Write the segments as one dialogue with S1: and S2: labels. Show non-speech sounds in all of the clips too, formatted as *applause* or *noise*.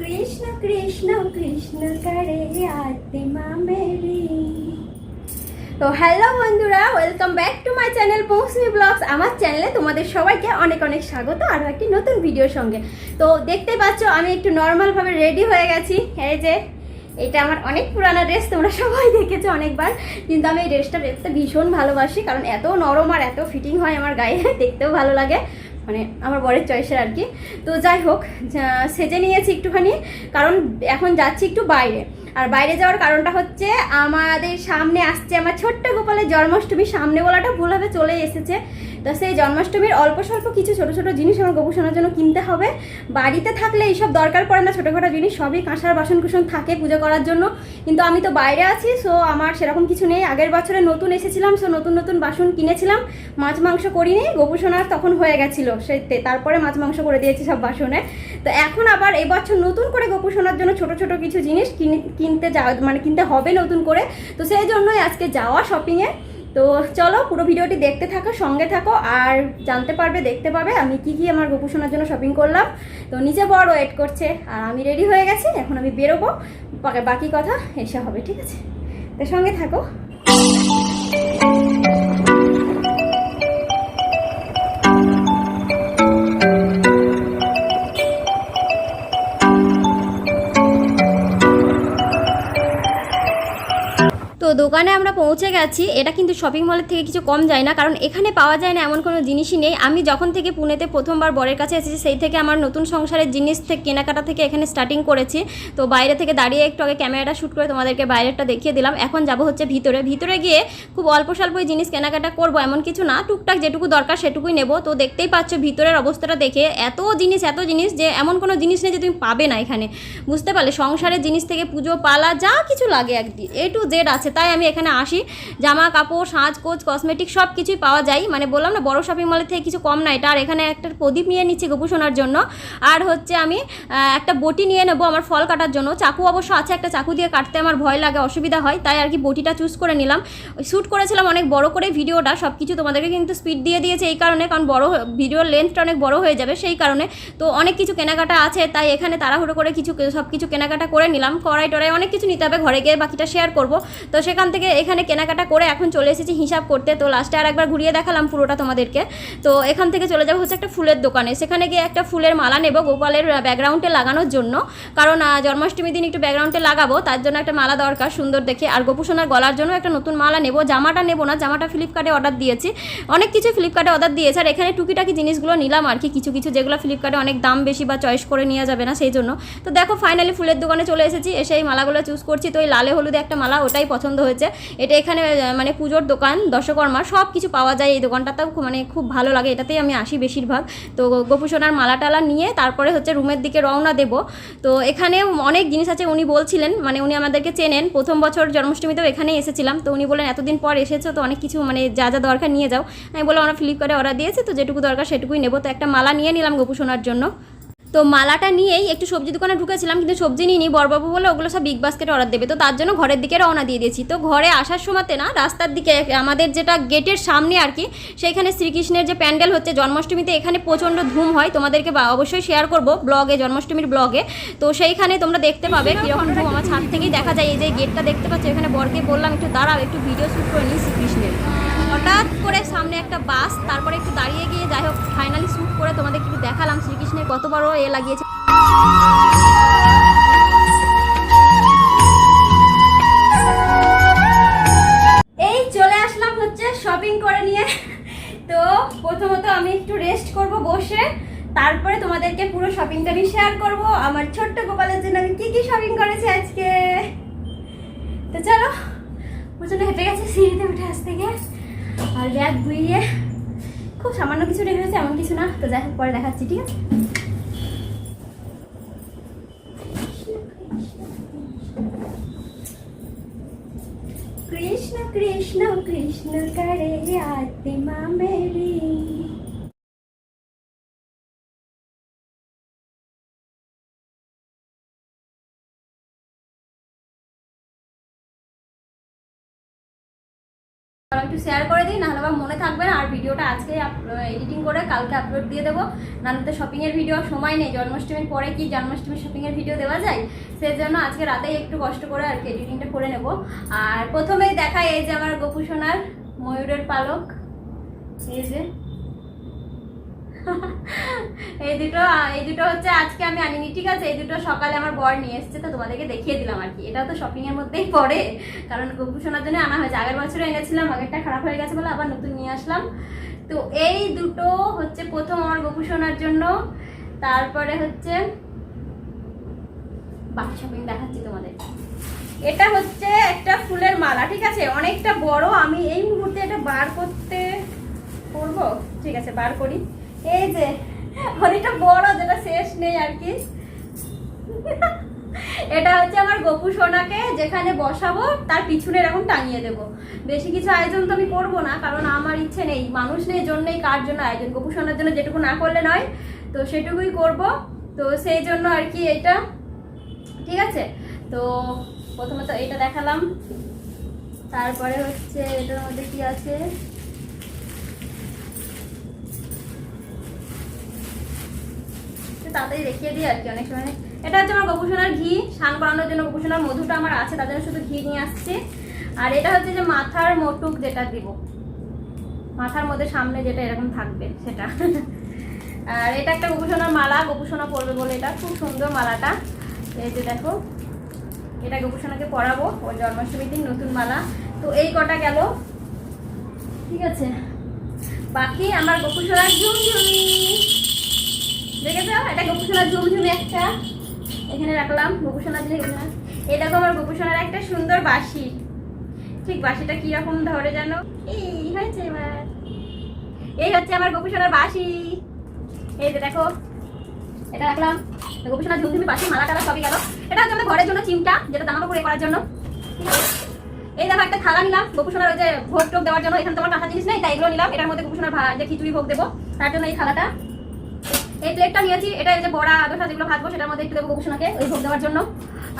S1: কৃষ্ণ কৃষ্ণ কৃষ্ণ করে আত্মা মেরি। তো হ্যালো বন্ধুরা welcome back to my channel Mousumi vlogs আমার চ্যানেলে তোমাদের সবাইকে অনেক অনেক স্বাগত আরও একটি নতুন ভিডিওর সঙ্গে। তো দেখতে পাচ্ছ, আমি একটু নর্মালভাবে রেডি হয়ে গেছি। এই যে, এটা আমার অনেক পুরানো ড্রেস তোমরা সবাই দেখেছ অনেকবার। কিন্তু আমি এই ড্রেসটা দেখতে ভীষণ ভালোবাসি, কারণ এত নরম আর এত ফিটিং হয় আমার গায়ে, দেখতেও ভালো লাগে। মানে আমার বরের চয়েসের আর কি। তো যাই হোক সেজে নিয়েছি একটুখানি, কারণ এখন যাচ্ছি একটু বাইরে। আর বাইরে যাওয়ার কারণটা হচ্ছে আমাদের সামনে আসছে আমার ছোট্ট গোপালের জন্মাষ্টমী। সামনে বলাটা ভুলভাবে চলে এসেছে। তো সেই জন্মাষ্টমীর অল্প স্বল্প কিছু ছোট ছোট জিনিস আমার গোপুষণার জন্য কিনতে হবে। বাড়িতে থাকলে এইসব দরকার পড়ে না, ছোটোখাটো জিনিস সবই কাঁসার বাসন কুসন থাকে পুজো করার জন্য। কিন্তু আমি তো বাইরে আছি সো আমার সেরকম কিছু নেই। আগের বছরে নতুন এসেছিলাম সো নতুন নতুন বাসন কিনেছিলাম। মাছ মাংস করিনি গোপুষণার তখন হয়ে গেছিল। সেইতে তারপরে মাছ মাংস করে দিয়েছি সব বাসনে। তো এখন আবার এবছর নতুন করে গোপুষণার জন্য ছোট ছোট কিছু জিনিস কিনে- কিনতে যাওয়া মানে কিনতে হবে নতুন করে। তো সেই জন্যই আজকে যাওয়া শপিংয়ে তো চলো পুরো ভিডিওটি দেখতে থাকো, সঙ্গে থাকো, আর জানতে পারবে, দেখতে পাবে আমি কি কি আমার গোপুষণার জন্য শপিং করলাম। তো নিচে বড় ওয়েট করছে, আর আমি রেডি হয়ে গেছি, এখন আমি বেরোবো। বাকি কথা এসে হবে, ঠিক আছে? তো সঙ্গে থাকো। দোকানে আমরা পৌঁছে গেছি, এটা কিন্তু শপিং মলের থেকে কিছু কম যায় না, কারণ এখানে পাওয়া যায় না এমন কোনো জিনিসই নেই। আমি যখন থেকে পুনেতে প্রথমবার বরের কাছে এসেছি, সেই থেকে আমার নতুন সংসারের জিনিস থেকে, কেনাকাটা থেকে এখানে স্টার্টিং করেছি। তো বাইরে থেকে দাঁড়িয়ে একটু আগে ক্যামেরাটা শ্যুট করে তোমাদেরকে বাইরেরটা দেখিয়ে দিলাম। এখন যাব হচ্ছে ভিতরে। ভিতরে গিয়ে খুব অল্প স্বল্পই জিনিস কেনাকাটা করব, এমন কিছু না। টুকটাক যেটুকু দরকার সেটুকুই নেব। তো দেখতেই পাচ্ছ ভিতরের অবস্থাটা দেখে এত জিনিস এত জিনিস যে এমন কোনো জিনিস নেই যে তুমি পাবে না এখানে। বুঝতে পারলে? সংসারের জিনিস থেকে পুজো পালা, যা কিছু লাগে একদিন এ টু জেড আছে। তাই আমি এখানে আসি। জামা, কাপড় সাজগোজ কসমেটিক সব কিছুই পাওয়া যায়। মানে বললাম না, বড় শপিং মলের থেকে কিছু কম না এটা আর এখানে একটা প্রদীপ নিয়ে নিচ্ছি গোপুসোনার জন্য। আর হচ্ছে আমি একটা বটি নিয়ে নেব আমার ফল কাটার জন্য। চাকু অবশ্য আছে, একটা চাকু দিয়ে কাটতে আমার ভয় লাগে, অসুবিধা হয়। তাই আর কি বটিটা চুজ করে নিলাম। শ্যুট করেছিলাম অনেক বড় করে ভিডিওটা সব কিছু তোমাদেরকে কিন্তু স্পিড দিয়ে দিয়েছে এই কারণে, কারণ বড় ভিডিওর লেন্থটা অনেক বড় হয়ে যাবে সেই কারণে। তো অনেক কিছু কেনাকাটা আছে, তাই এখানে তাড়াহুড়ো করে কিছু সব কিছু কেনাকাটা করে নিলাম। কড়াই টড়াই অনেক কিছু নিতে হবে, ঘরে গিয়ে বাকিটা শেয়ার করব। তো সেখান থেকে এখানে কেনাকাটা করে এখন চলে এসেছি হিসাব করতে। তো লাস্টে আর একবার ঘুরিয়ে দেখালাম পুরোটা তোমাদেরকে। তো এখান থেকে চলে যাব হচ্ছে একটা ফুলের দোকানে। সেখানে গিয়ে একটা ফুলের মালা নেব গোপালের ব্যাকগ্রাউন্ডে লাগানোর জন্য। কারণ আহ, জন্মাষ্টমীর দিন একটু ব্যাকগ্রাউন্ডে লাগাবো তার জন্য একটা মালা দরকার সুন্দর দেখে। আর গোপুসোনার গলার জন্য একটা নতুন মালা নেব। জামাটা নেব না জামাটা ফ্লিপকার্টে অর্ডার দিয়েছি। অনেক কিছু ফ্লিপকার্টে অর্ডার দিয়েছে। আর এখানে টুকিটাকি জিনিসগুলো নিলাম আর কি কিছু কিছু যেগুলো ফ্লিপকার্টে অনেক দাম বেশি বা চয়েস করে নেওয়া যাবে না সেই জন্য। তো দেখো ফাইনালি ফুলের দোকানে চলে এসেছি এসে এই মালাগুলো চুজ করছি। তো এই লালে হলুদে একটা মালা ওটাই পছন্দ হয়েছে। এটা এখানে মানে পুজোর দোকান দশকর্মা সব কিছু পাওয়া যায় এই দোকানটাতেও। মানে খুব ভালো লাগে, এটাতেই আমি আসি বেশিরভাগ। তো গোপুসোনার মালা টালা নিয়ে তারপরে হচ্ছে রুমের দিকে রওনা দেব। তো এখানে অনেক জিনিস আছে, উনি বলছিলেন মানে উনি আমাদেরকে চেনেন। প্রথম বছর জন্মাষ্টমীতেও এখানেই এসেছিলাম। তো উনি বলেন এতদিন পর এসেছ, তো অনেক কিছু মানে যা যা দরকার নিয়ে যাও। আমি বললাম, আমরা ফ্লিপকার্টে অর্ডার দিয়েছি, তো যেটুকু দরকার সেটুকুই নেব। তো একটা মালা নিয়ে নিলাম গোপুসোনার জন্য। তো মালাটা নিয়েই একটু সবজি দোকানে ঢুকেছিলাম, কিন্তু সবজি নিইনি। বরবাবু বলে ওগুলো সব বিগ বাস্কেটে অর্ডার দেবে। তো তার জন্য ঘরের দিকে রওনা দিয়ে দিয়েছি। তো ঘরে আসার সময়তে না, রাস্তার দিকে আমাদের যেটা গেটের সামনে আর কি, সেইখানে শ্রীকৃষ্ণের যে প্যান্ডেল হচ্ছে, জন্মাষ্টমীতে এখানে প্রচণ্ড ধুম হয়। তোমাদেরকে অবশ্যই শেয়ার করব ব্লগে জন্মাষ্টমীর ব্লগে তো সেইখানে তোমরা দেখতে পাবে কীরকম ধুম। আমার ছাদ থেকেই দেখা যায়, এই যে গেটটা দেখতে পাচ্ছ, এখানে বরকে বললাম, একটু দাঁড়াও, একটু ভিডিও শ্যুট করে নিই শ্রীকৃষ্ণের। হঠাৎ করে সামনে একটা বাস, তারপরে একটু দাঁড়িয়ে গিয়ে যাই হোক ফাইনালি শ্যুট করে তোমাদের একটু দেখালাম শ্রীকৃষ্ণের কত বড় এ লাগিয়েছে। এই চলে আসলাম হচ্ছে শপিং করে নিয়ে। তো প্রথমত আমি একটু রেস্ট করব বসে, তারপরে তোমাদেরকে পুরো শপিংটা আমি শেয়ার করব। আমার ছোট্ট গোপালের জন্য আমি কি কি শপিং করেছি আজকে? তো চলো প্রচণ্ড হেঁটে গেছে, সিঁড়িতে উঠে আসতে গিয়ে। আর ব্যাগ বুইয়ে খুব সামান্য কিছু রেখে গেছে এমন কিছু না তো যাই হোক পরে দেখাচ্ছি ঠিক আছে কৃষ্ণ কৃষ্ণ কৃষ্ণ করে আত্মা মেরি একটু শেয়ার করে দিই, নাহলে বা মনে থাকবে না। আর ভিডিওটা আজকে এডিটিং করে কালকে আপলোড দিয়ে দেবো। নাহলে তো শপিংয়ের ভিডিও সময় নেই। জন্মাষ্টমীর পরে কি জন্মাষ্টমীর শপিংয়ের ভিডিও দেওয়া যায়? সেই জন্য আজকে রাতেই একটু কষ্ট করে আর কি এডিটিংটা করে নেব। আর প্রথমেই দেখা এই যে আমার গোপু সোনার ময়ূরের পালক। এই যে এই দুটো এই দুটো হচ্ছে আজকে আমি আনিনি, ঠিক আছে? এই দুটো সকালে আমার বর নিয়ে এসেছে, তো তোমাদেরকে দেখিয়ে দিলাম আর কি। এটা তো শপিং এর মধ্যেই পড়ে। কারণ গোপুষণার জন্য আনা হয়েছে। আগের বছর এনেছিলাম, আগেরটা খারাপ হয়ে গেছে বলে আবার নতুন নিয়ে আসলাম। তো এই দুটো হচ্ছে প্রথম আমার গোপুষণার জন্য। তারপরে হচ্ছে বাকি শপিং দেখাচ্ছি তোমাদের। এটা হচ্ছে একটা ফুলের মালা, ঠিক আছে? অনেকটা বড়। আমি এই মুহূর্তে এটা বার করতে করব? ঠিক আছে, বার করি। এই যে, অনেকটা বড়, যেটা শেষ নেই আর কি। এটা হচ্ছে আমার গপু সোনাকে যেখানে বসাবো, তার পিছনে এরকম টাঙিয়ে দেবো। বেশি কিছু আয়োজন তো আমি করব না, কারণ আমার ইচ্ছে নেই। মানুষ নেই, জন্যই কার জন্য আয়োজন? গপু সোনার জন্য যেটুকু না করলে নয়, তো সেটুকুই করব। তো সেই জন্য আর কি এটা ঠিক আছে? তো প্রথমে তো এটা দেখালাম। তারপরে হচ্ছে এটার মধ্যে কি আছে? একটু তাড়াতাড়ি দেখিয়ে দিই আর কি অনেক সময়। এটা হচ্ছে আমার গোপুসোনার ঘি, স্নান করানোর জন্য গোপুসোনার মধুটা আমার আছে, তার জন্য শুধু ঘি নিয়ে আসছি। আর এটা হচ্ছে যে মাথার মোটুক যেটা দিব, মাথার মধ্যে সামনে যেটা এরকম থাকবে সেটা। আর এটা একটা গোপুসোনার মালা গোপুসোনা পরবে বলে এটা, খুব সুন্দর মালাটা। এই যে দেখো, এটা গোপুসোনাকে পরাবো, ওর জন্মাষ্টমীর দিন নতুন মালা। তো এই কটা গেল। ঠিক আছে। বাকি আমার গোপুসোনার ঝুমঝুমি দেখেছ? এটা ঝুমঝুমি একটা। এখানে রাখলাম দেখো আমার একটা সুন্দর বাঁশি। ঠিক কীরকম ধরে এই হয়েছে এবার। এই হচ্ছে আমার বাঁশি। এই যে দেখো, এটা রাখলাম। বাঁশি, মালা টালা সবই গেল। এটা হচ্ছে আমাদের ঘরের জন্য চিমটা, যেটা জামা কাপড় করার জন্য? এই দেখো একটা থালা নিলাম। গোপুসোনার ওই যে ভোগ টোক দেওয়ার জন্য। এখানে তোমার কাঁচা জিনিস নেই, তাই এগুলো নিলাম। এটার মধ্যে গোপুসোনার যে খিচুড়ি ভোগ দেবো, তার জন্য এই থালাটা। এই প্লেটটা নিয়েছি, এটা এই যে বড়া দোসা যেগুলো ভাজবো, সেটার মধ্যে একটু দেবো গোপুসোনাকে ওই ভোগ দেওয়ার জন্য।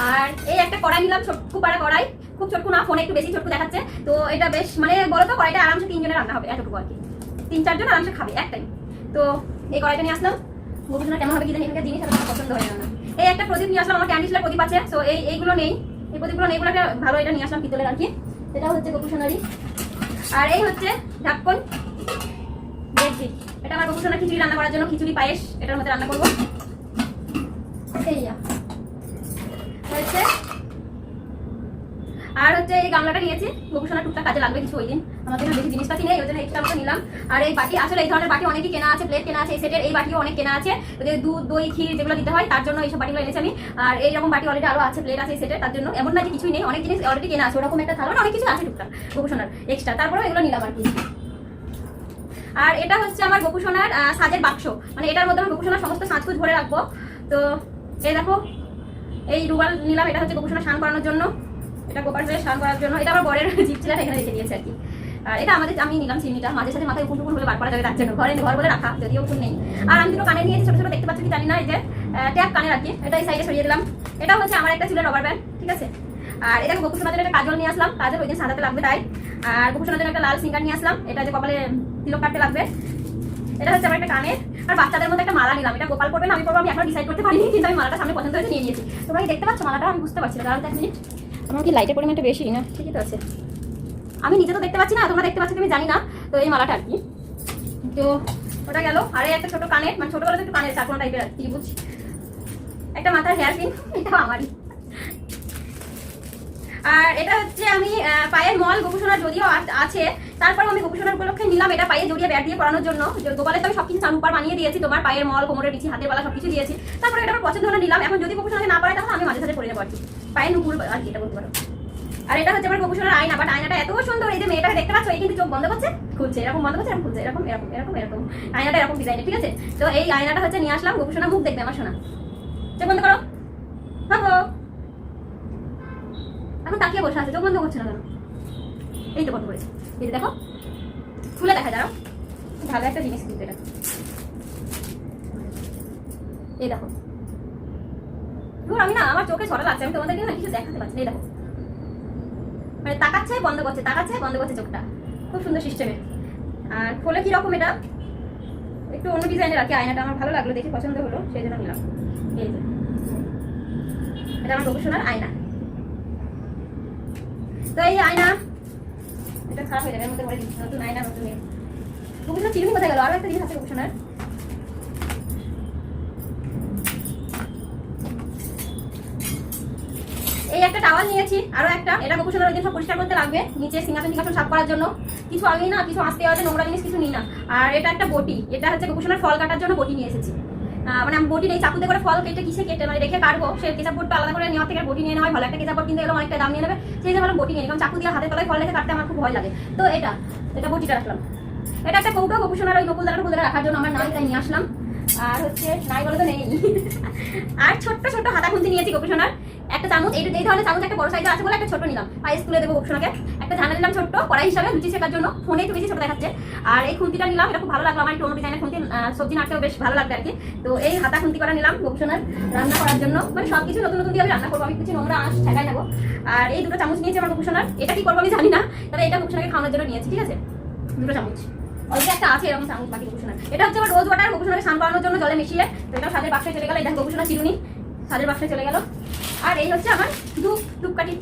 S1: আর এই একটা কড়াই নিলাম, ছোট্টু পাড়া কড়াই, খুব ছোট্টু না, ফোনে একটু বেশি ছোট্টু দেখাচ্ছে। তো এটা বেশ মানে বলো তো কড়াইটা আরামসে তিনজনের রান্না হবে, এতটুকু আর কি। তিন চারজন আরামসে খাবে একটাই তো এই কড়াইটা নিয়ে আসলাম। গোপুসোনা কেমন হবে কি জানি এখানকার জিনিস আমার পছন্দ হয় না। এই একটা প্রদীপ নিয়ে আসলাম, আমার ক্যান্ডিসের প্রদীপ আছে তো এই, এইগুলো নেই। এই প্রদীপগুলো নেই বলে একটা ভালো এটা নিয়ে আসলাম পিতলের আর কি। এটা হচ্ছে গোপুসোনারি আর এই হচ্ছে ঢাক্কন দেখছি এটা আমার গোপুসোনা খিচুড়ি রান্না করার জন্য খিচুড়ি পায়েস এটার মধ্যে রান্না করব। হয়েছে? আর হচ্ছে এই গামলাটা নিয়েছি গোপুসোনা টুকটা কাজে লাগবে কিছু ওই দিন। আমাদের বেশি জিনিসপাতি নেই ওই জন্য এক্সট্রা মতো নিলাম। আর এই বাটি আসলে এই ধরনের বাটি অনেকই কেনা আছে প্লেট কেনা আছে এই সেটের এই বাটিও অনেক কেনা আছে। যে দুধ দই ক্ষীর যেগুলো দিতে হয় তার জন্য এইসব বাটিগুলো এনেছি আমি। আর এইরকম বাটি অলরেডি আরও আছে প্লেট আছে এই সেটের তার জন্য এমন না যে কিছুই নেই অনেক জিনিস অলরেডি কেনা আছে ওরকম একটা থালা মানে অনেক কিছু আছে টুকটাক গোপুসোনার এক্সট্রা তারপরেও এগুলো নিলাম আর কি। আর এটা হচ্ছে আমার আহ, সাজের বাক্স। মানে এটার মধ্যে আমার গোপুসোনার সমস্ত সাজকুজ ভরে রাখব। তো এই দেখো এই রুমাল নিলাম এটা হচ্ছে গোপুসোনা স্নান করানোর জন্য। এটা গোপাল জলে স্নান করার জন্য। এটা আমার বরের *laughs* জিপ ছিল এখানে রেখে দিয়েছে আর কি। আর এটা আমাদের আমি নিলাম চিমনিটা। মাঝে সাথে মাথায় উকুন হলে বার করা যাবে তার জন্য। ঘরে ঘর বলে রাখা যদিও উকুন নেই। আর আমি দুটো কানে নিয়েছি ছোট ছোট দেখতে পাচ্ছি কি জানি না এই যে ট্যাপ কানে রাখি এটা এই সাইডে সরিয়ে দিলাম। এটা হচ্ছে আমার একটা ছিল রবার ব্যান্ড ঠিক আছে? আর এটা গোপুসোনার জন্য একটা কাজল নিয়ে আসলাম। কাজল ওই দিন সাজাতে লাগবে তাই। আর গোপুসোনার জন্য একটা লাল সিঙ্গার নিয়ে আসলাম। এটা যে কপালে তিলক কাটতে লাগবে। এটা হচ্ছে আমার একটা কানের। আর বাচ্চাদের মধ্যে একটা মালা নিলাম। এটা গোপাল করবে না, আমি করব আমি এখন ডিসাইড করতে পারিনি, কিন্তু আমি মালাটা সামনে পছন্দ হয়েছে, নিয়ে নিয়েছি। তোমরা দেখতে পাচ্ছ? মালাটা আমি বুঝতে পারছি না কারণ এক মিনিট আমার কি লাইটের পরিমাণটা বেশি? না, ঠিকই তো আছে। আমি নিজে তো দেখতে পাচ্ছি না, তোমরা দেখতে পাচ্ছ আমি জানি না। তো এই মালাটা আর কি। তো ওটা গেল। আর, একটা ছোট কানের মানে ছোট গলা একটু কানের চারকোনা টাইপের আর কি ত্রিভুজ একটা মাথার হেয়ার পিন এটা আমারই। আর এটা হচ্ছে আমি পায়ের মল, গোপুসোনার যদিও আছে তারপর আমি গোপুসোনার উপলক্ষে নিলাম এটা পায়ে জড়িয়ে ব্যাট দিয়ে পরানোর জন্য। যে গোপালের তো আমি সবকিছু চানুপার বানিয়ে দিয়েছি, তোমার পায়ের মল, কোমরের বিছি হাতের বেলা সবকিছু দিয়েছি। তারপরে এটা আমার পছন্দ নিলাম। এখন যদি গোপুসোনাকে না পারে তাহলে আমি মাঝে সাথে পরে যাব আর কি। পায়ে নুপুর আর কি এটা বলতে পারো। আর এটা হচ্ছে আমার গোপুসোনার আয়না বাট আয়নাটা এত সুন্দর, এই যে মেয়েটাকে দেখতে পাচ্ছ, এই কিন্তু চোখ বন্ধ করছে, খুলছে, এরকম বন্ধ করছে, এরকম খুলছে, এরকম এরকম এরকম এরকম। আয়নাটা এরকম ডিজাইনের ঠিক আছে? তো এই আয়নাটা হচ্ছে নিয়ে আসলাম গোপুসোনা মুখ দেখবে আমার শোনা চোখ বন্ধ করো। ভাবো এখন তাকিয়ে বসে আছে, চোখ বন্ধ করছে না কেন? এই তো বন্ধ করেছে এই দেখো, খুলে দেখা যাও ভালো একটা জিনিস কিন্তু এটা। এই দেখো। ধর, আমি না, আমার চোখে ছড়া লাগছে, আমি তোমাদেরকে না কিছু দেখাতে পারছি এই দেখো। মানে তাকাচ্ছে, বন্ধ করছে, তাকাচ্ছে, বন্ধ করছে চোখটা। খুব সুন্দর সিস্টেমে। আর খোলে কীরকম এটা? একটু অন্য ডিজাইনের আর কি আয়নাটা আমার ভালো লাগল, দেখে পছন্দ হলো, সেই জন্য নিলাম। এই যে। এটা আমার গবেষণার আয়না। তো এই আয়না আছে এই একটা টাওয়াল নিয়েছি, আরও একটা। এটা গবেষণার ওই সব পরিষ্কার করতে লাগবে, নিচে সিংহাসন টিংহাসন সাফ করার জন্য। কিছু আমি না, কিছু আসতে যাওয়াতে নোংরা জিনিস কিছু নিই না। আর এটা একটা বটি, এটা হচ্ছে গবেষণার ফল কাটার জন্য বটি নিয়ে এসেছি। মানে আমি বটি নেই চাকুতে করে ফল কেটে কিসে কেটে মানে রেখে কাটবো? সে কেঁচা বোর্ডটা আলাদা করে নেওয়ার থেকে বটি নিয়ে নেওয়া হয় ভালো। একটা কেঁচা বোর্ড কিনতে গেলে অনেকটা দাম নিয়ে নেবে। সেই হিসেবে বটি নিয়ে। কারণ চাকু দিয়ে হাতে তলায় ফল রেখে কাটতে আমার খুব ভয় লাগে। তো এটা এটা বটিটা রাখলাম। এটা একটা কৌটো গোপুষণার ওই গোপুল দাঁড়া রাখার জন্য আমার নাই তাই নিয়ে আসলাম। আর হচ্ছে নাই বলে তো নেই। আর ছোট্ট ছোট্ট হাতা খুন্তি নিয়েছি গবেষণার একটা চামচ, এই এই ধরনের চামচ একটা বড় সাইজের আছে বলে একটা ছোট নিলাম। পায়েস তুলে দেবো গবেষণাকে একটা ঝানা নিলাম ছোট্ট, কড়াই হিসাবে লুচি শেখার জন্য। ফোনে একটু বেশি ছোট দেখাচ্ছে। আর এই খুন্তিটা নিলাম, এটা খুব ভালো লাগল আমার অন্য ডিজাইনের খুন্তি সবজি নাড়তেও বেশ ভালো লাগবে আর কি তো এই হাতা খুন্তি করা নিলাম গবেষণার রান্না করার জন্য। মানে সব কিছু নতুন নতুন দিয়ে আমি রান্না করব, আমি কিছু নোংরা আঁশ ঠেকাই নেব। আর এই দুটো চামচ নিয়েছি আমার গবেষণার এটা কি করব আমি জানি না, তবে এটা গবেষণাকে খাওয়ানোর জন্য নিয়েছি, ঠিক আছে? দুটো চামচ। একটা আছে এটা হচ্ছে আমার রোজ জন্য জলে মিশিয়ে। চলে চলে গেল। আর এই হচ্ছে আমার ধূপ, ধূপকাঠি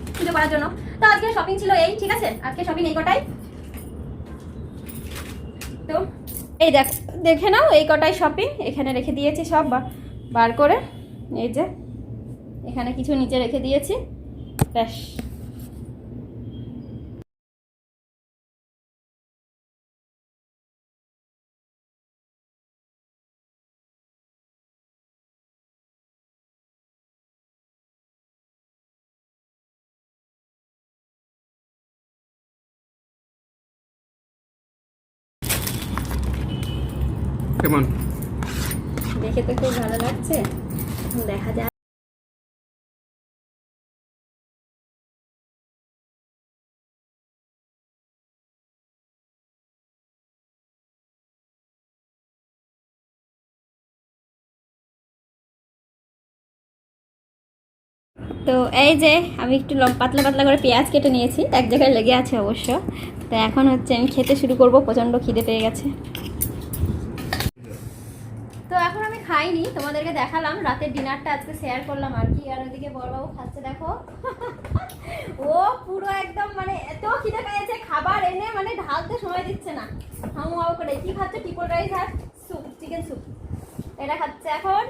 S1: জন্য। তো শপিং ছিল এই, ঠিক আছে? শপিং এই কটাই। তো এই দেখ, দেখে নাও এই কটাই শপিং এখানে রেখে দিয়েছি সব বার করে। এই যে, এখানে কিছু নিচে রেখে দিয়েছি। ব্যাস।
S2: কেমন?
S1: দেখে তো খুব ভালো লাগছে। দেখা যাক। তো এই যে, আমি একটু পাতলা পাতলা করে পেঁয়াজ কেটে নিয়েছি। এক জায়গায় লেগে আছে অবশ্য। তো এখন হচ্ছে আমি খেতে শুরু করব। প্রচণ্ড খিদে পেয়ে গেছে। এখন আমি খাইনি তোমাদেরকে দেখালাম রাতের ডিনারটা আজকে শেয়ার করলাম আর কি আর ওইদিকে বড়বাবু খাচ্ছে দেখো। ও পুরো একদম মানে এত খিদে পেয়েছে খাবার এনে মানে ঢালতে সময় দিচ্ছে না। হামু হামু করে কি খাচ্ছে? ট্রিপল রাইস আর স্যুপ চিকেন স্যুপ এটা খাচ্ছে এখন।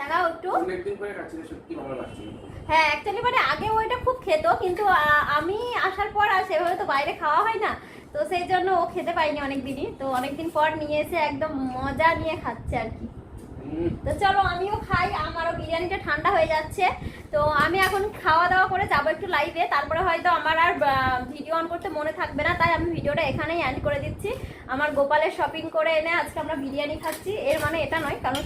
S1: টাকাও একটু।
S2: অনেকদিন পরে খাচ্ছি সত্যি ভালো লাগছে।
S1: হ্যাঁ অ্যাকচুয়ালি মানে আগে ওইটা খুব খেত কিন্তু আমি আসার পর আর সেভাবে তো বাইরে খাওয়া হয় না। তো সেই জন্য ও খেতে পাইনি অনেক দিনই তো অনেকদিন পর নিয়ে এসে একদম মজা নিয়ে খাচ্ছে আর কি। তো চলো আমিও খাই আমারও বিরিয়ানিটা ঠান্ডা হয়ে যাচ্ছে। তো আমি এখন খাওয়া দাওয়া করে যাব একটু লাইভে তারপরে হয়তো আমার আর ভিডিও অন করতে মনে থাকবে না তাই আমি ভিডিওটা এখানেই এন্ড করে দিচ্ছি। আমার গোপালের শপিং করে এনে আজকে আমরা বিরিয়ানি খাচ্ছি। এর মানে এটা নয় কারণ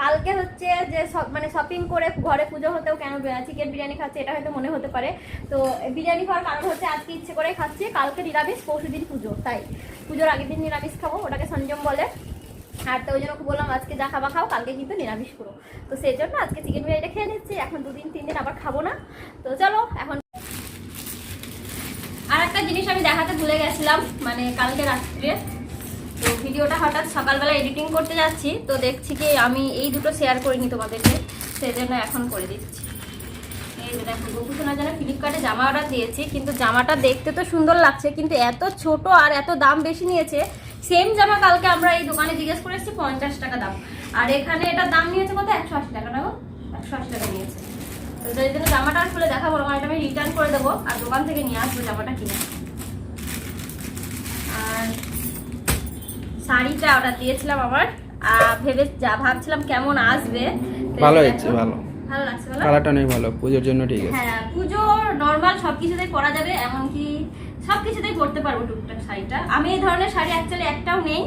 S1: কালকে হচ্ছে যে মানে শপিং করে ঘরে পুজো হতেও কেন চিকেন বিরিয়ানি খাচ্ছি এটা হয়তো মনে হতে পারে। তো বিরিয়ানি খাওয়ার কারণ হচ্ছে আজকে ইচ্ছে করে খাচ্ছি, কালকে নিরামিষ, পরশু দিন পুজো, তাই। পুজোর আগের দিন নিরামিষ খাব, ওটাকে সঞ্জম বলে। আর তো ওই জন্য বললাম, আজকে যা খাবা খাও, কালকে কিন্তু নিরামিষ করো তো সেই জন্য আজকে চিকেন বিরিয়ানিটা খেয়ে নিচ্ছি, এখন দুদিন, তিন দিন আবার খাব না। তো চলো, এখন আর একটা জিনিস আমি দেখাতে ভুলে গেছিলাম মানে কালকে রাত্রে। তো ভিডিওটা হঠাৎ সকালবেলা এডিটিং করতে যাচ্ছি, তো দেখছি কি আমি এই দুটো শেয়ার করিনি তোমাদেরকে সেই জন্য এখন করে দিচ্ছি। এই যে ফ্লিপকার্টে জামা অর্ডার দিয়েছি, কিন্তু জামাটা দেখতে তো সুন্দর লাগছে, কিন্তু এত ছোট আর এত দাম বেশি নিয়েছে সেম জামা কালকে আমরা এই দোকানে জিজ্ঞেস করে এসেছি, পঞ্চাশ টাকা দাম। আর এখানে এটার দাম নিয়েছে কত? একশো আশি টাকা না গো? একশো আশি টাকা নিয়েছে। তো যাই জন্য জামাটা আর খুলে দেখাবো না এটা আমি রিটার্ন করে দেবো, আর দোকান থেকে নিয়ে আসব জামাটা কিনে। আর শাড়িটা অর্ডার দিয়েছিলাম আমার। ভেবে যা ভাবছিলাম কেমন আসবে।
S2: ভালো হয়েছে ভালো।
S1: ভালো লাগছে বলো
S2: কালারটা অনেক ভালো পুজোর জন্য ঠিক আছে।
S1: হ্যাঁ পুজো নর্মাল সব কিছুতেই পরা যাবে এমনকি সব কিছুতেই পরতে পারব টুকটাক শাড়িটা। আমি এই ধরনের শাড়ি অ্যাকচুয়ালি একটাও নেই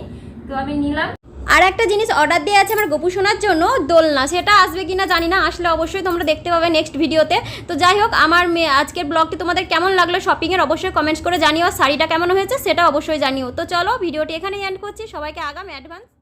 S1: তো আমি নিলাম।
S3: আর একটা জিনিস অর্ডার দিয়ে আছে আমার গোপু শোনার জন্য, দোলনা। সেটা আসবে কি না জানি না, আসলে অবশ্যই তোমরা দেখতে পাবে নেক্সট ভিডিওতে তো যাই হোক, আমার আজকের ব্লগটি তোমাদের কেমন লাগল শপিংয়ের অবশ্যই কমেন্টস করে জানিও। শাড়িটা কেমন হয়েছে সেটা অবশ্যই জানিও। তো চলো ভিডিওটি এখানেই এন্ড করছি। সবাইকে আগাম অ্যাডভান্স